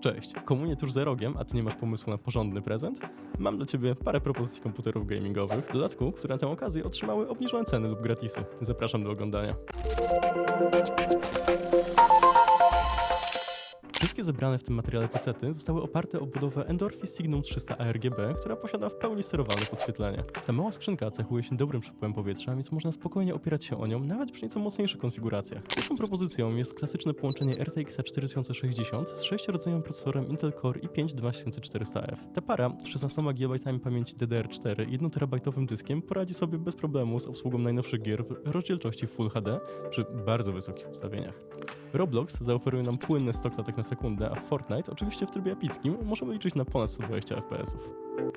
Cześć, komunie tuż za rogiem, a ty nie masz pomysłu na porządny prezent? Mam dla ciebie parę propozycji komputerów gamingowych, w dodatku, które na tę okazję otrzymały obniżone ceny lub gratisy. Zapraszam do oglądania. Wszystkie zebrane w tym materiale pecety zostały oparte o budowę Endorphi Signum 300 ARGB, która posiada w pełni sterowane podświetlenie. Ta mała skrzynka cechuje się dobrym przepływem powietrza, więc można spokojnie opierać się o nią nawet przy nieco mocniejszych konfiguracjach. Pierwszą propozycją jest klasyczne połączenie RTX 4060 z 6-rdzeniowym procesorem Intel Core i5 12400F. Ta para z 16 GB pamięci DDR4 i 1 terabajtowym dyskiem poradzi sobie bez problemu z obsługą najnowszych gier w rozdzielczości Full HD przy bardzo wysokich ustawieniach. Roblox zaoferuje nam płynne 100 klatek na sekundę, a Fortnite, oczywiście w trybie epickim, możemy liczyć na ponad 120 fps.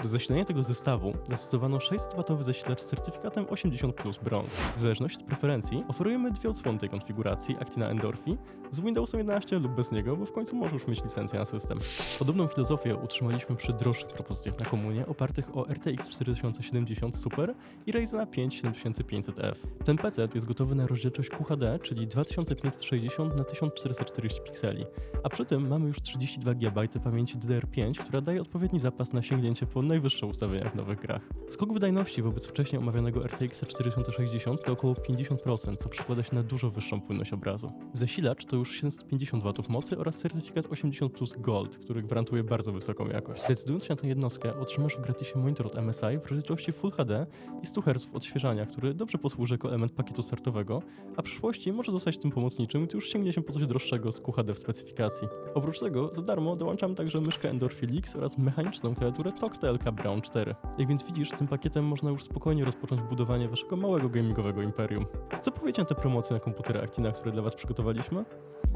Do zasilania tego zestawu zastosowano 600W zasilacz z certyfikatem 80 Plus Bronze. W zależności od preferencji oferujemy dwie odsłony tej konfiguracji Actina Endorphi z Windowsem 11 lub bez niego, bo w końcu możesz mieć licencję na system. Podobną filozofię utrzymaliśmy przy droższych propozycjach na komunie opartych o RTX 4070 Super i Ryzena 5 7500F. Ten PC jest gotowy na rozdzielczość QHD, czyli 2560 na 1440 pikseli, a przy tym mamy już 32 GB pamięci DDR5, która daje odpowiedni zapas na sięgnięcie po najwyższe ustawienia w nowych grach. Skok wydajności wobec wcześniej omawianego RTX 4060 to około 50%, co przekłada się na dużo wyższą płynność obrazu. Zasilacz to już 750 W mocy oraz certyfikat 80 Plus Gold, który gwarantuje bardzo wysoką jakość. Decydując się na tę jednostkę, otrzymasz w gratisie monitor od MSI w rozdzielczości Full HD i 100 Hz odświeżania, który dobrze posłuży jako element pakietu startowego, a w przyszłości może zostać tym pomocniczym, gdy już sięgnie się po coś droższego z QHD w specyfikacji. Oprócz tego, za darmo dołączamy także myszkę Endorphi oraz mechaniczną klawiaturę TOC TLK Brown 4. Jak więc widzisz, tym pakietem można już spokojnie rozpocząć budowanie waszego małego gamingowego imperium. Co powiecie na te promocje na komputery Actina, które dla was przygotowaliśmy?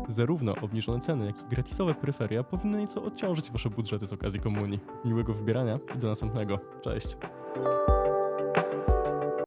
Zarówno obniżone ceny, jak i gratisowe peryferia powinny nieco odciążyć wasze budżety z okazji komunii. Miłego wybierania i do następnego. Cześć!